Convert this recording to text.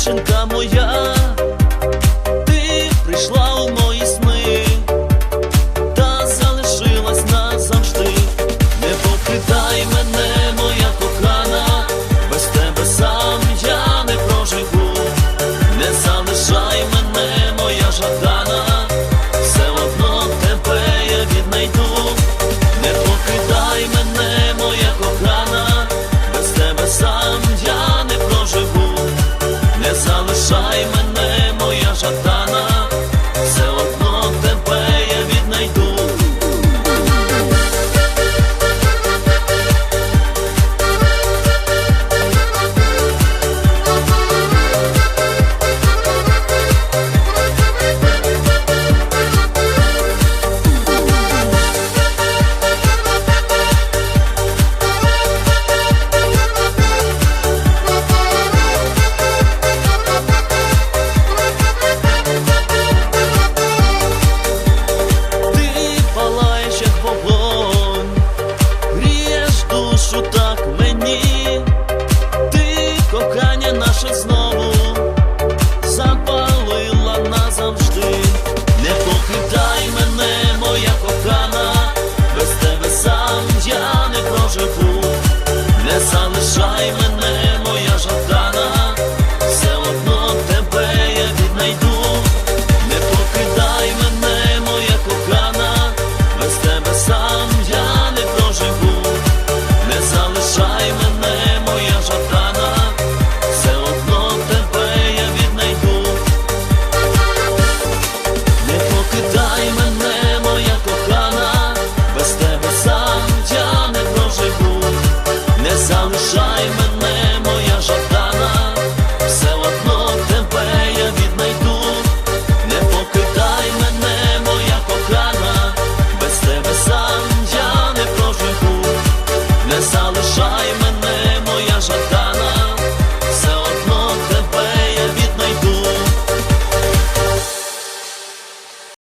action come Alzheimer. Мене, моя жадана, все одно тебе я не покидай мене, моя кохана, без тебе сам я не проживу, не залишай мене.